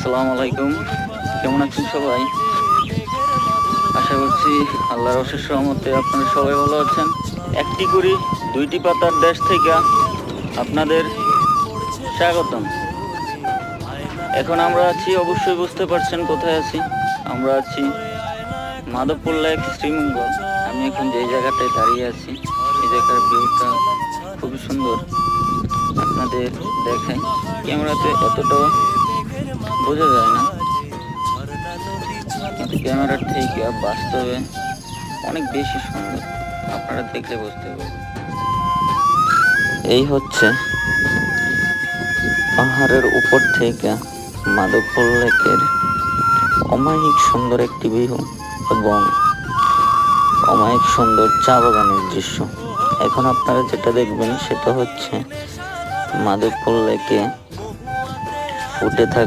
আসসালামু আলাইকুম। কেমন আছেন সবাই? আশা করছি আল্লাহর অশেষ রহমতে আপনারা সবাই ভালো আছেন। একটি করি, দুইটি পাতার দেশ থেকে আপনাদের স্বাগতম। এখন আমরা আছি, অবশ্যই বুঝতে পারছেন কোথায় আছি। আমরা আছি মাধবপুর লেক শ্রীমঙ্গল। আমি এখন যে জায়গাটায় দাঁড়িয়ে আছি, এই জায়গার ভিউটা খুবই সুন্দর। আপনাদের দেখাই। ক্যামেরাতে এতটাও বোঝা যায় না। কিন্তু ক্যামেরার থেকে বাস্তবে অনেক বেশি সুন্দর। আপনারা দেখলে বুঝতে পারবেন। এই হচ্ছে পাহাড়ের উপর থেকে মাধবপুর লেকের অমায়িক সুন্দর একটি ভিউ এবং অমায়িক সুন্দর চা বাগানের দৃশ্য। এখন আপনারা যেটা দেখবেন সেটা হচ্ছে মাধবপুর লেকে ফুটে থাকা